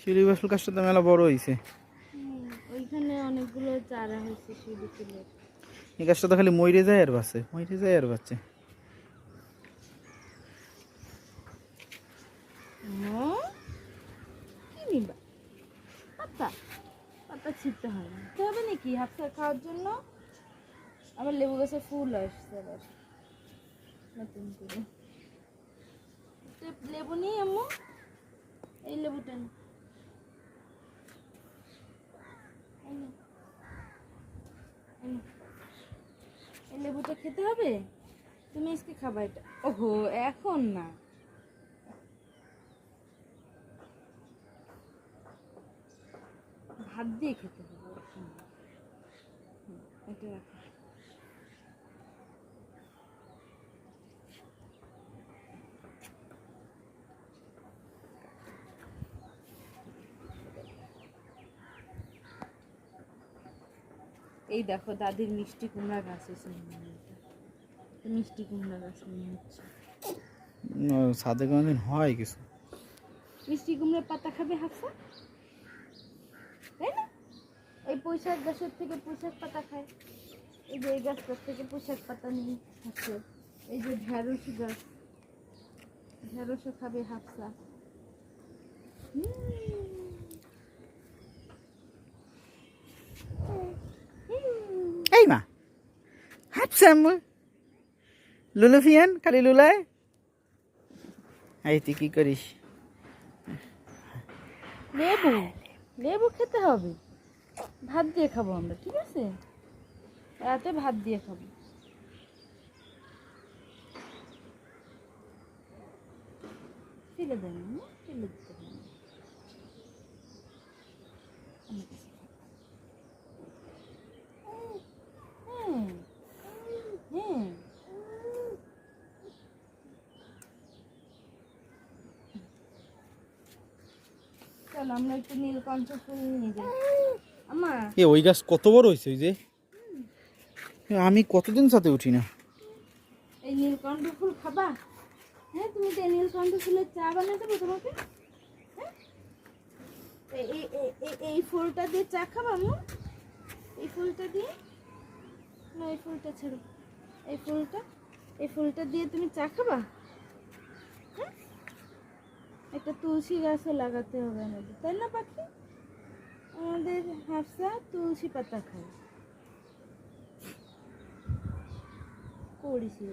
শিউলি বাসুল গাছটা তো মেলা বড় হয়েছে ওইখানে অনেকগুলো চারা হয়েছে শিউলি ফুলের। এই গাছটা তো খালি মইরে যায় আর বাচ্চে মইরে যায় আর নিবা? পাতা পাতা ছিটতে হয় না। তো হবে নাকি হাফসা খাওয়ার জন্য? আমার লেবু গাছে ফুল আসছে আবার। নতুন করে। লেবু নেই আম্মু, এই লেবুটা। এই লেবুটা খেতে হবে? তুমি আজকে খাবা এটা। ওহো, এখন না। ভাত দিয়ে খেতে হবে। এটা রাখো। এই দেখো দাদির মিষ্টি কুমড়া গাছ এসে মিষ্টি কুমড়া গাছ মনে হচ্ছে সাদে কোনোদিন হয় কিছু? মিষ্টি কুমড়ার পাতা খাবে হাফসা? তাই না? এই পুঁইশাক গাছের থেকে পুঁইশাক পাতা খায়। এই যে এই গাছটার থেকে পুঁইশাক পাতা নিয়ে খাচ্ছে এই যে ঢ্যাঁড়স গাছ। ঢ্যাঁড়সও খাবে হাফসা। হুম। এই মা হাঁপছে আম্মু লুলু ফিয়ান খালি লুলায় এই তুই কি করিস লেবু লেবু খেতে হবে ভাত দিয়ে খাব আমরা ঠিক আছে রাতে ভাত দিয়ে খাব ফেলে দেন ফেলে দিতে হবে না। আমার কাছে থাক। হ্যাঁ হ্যাঁ চল আমরা একটু নীলকণ্ঠ ফুল নিয়ে যাই। আমা এ ওই গাছ কত বড় হয়েছে ওই যে? আমি কতদিন সাথে উঠি না? এই নীলকণ্ঠ ফুল খাবা? হ্যাঁ তুমি তো নীলকণ্ঠ ফুলের চা বানিয়ে দেবো তোমাকে? হ্যাঁ? এই- ফুলটা দিয়ে চা খাবা আমু এই ফুলটা দিয়ে? না এই ফুলটা ছাড়ো। এই ফুলটা? এই ফুলটা দিয়ে তুমি চা খাবা? হ্যাঁ? একটা তুলসী গাছও লাগাতে হবে আমাদের, তাই না পাখি? আমাদের হাফসা তুলসী পাতা খায়। করেছি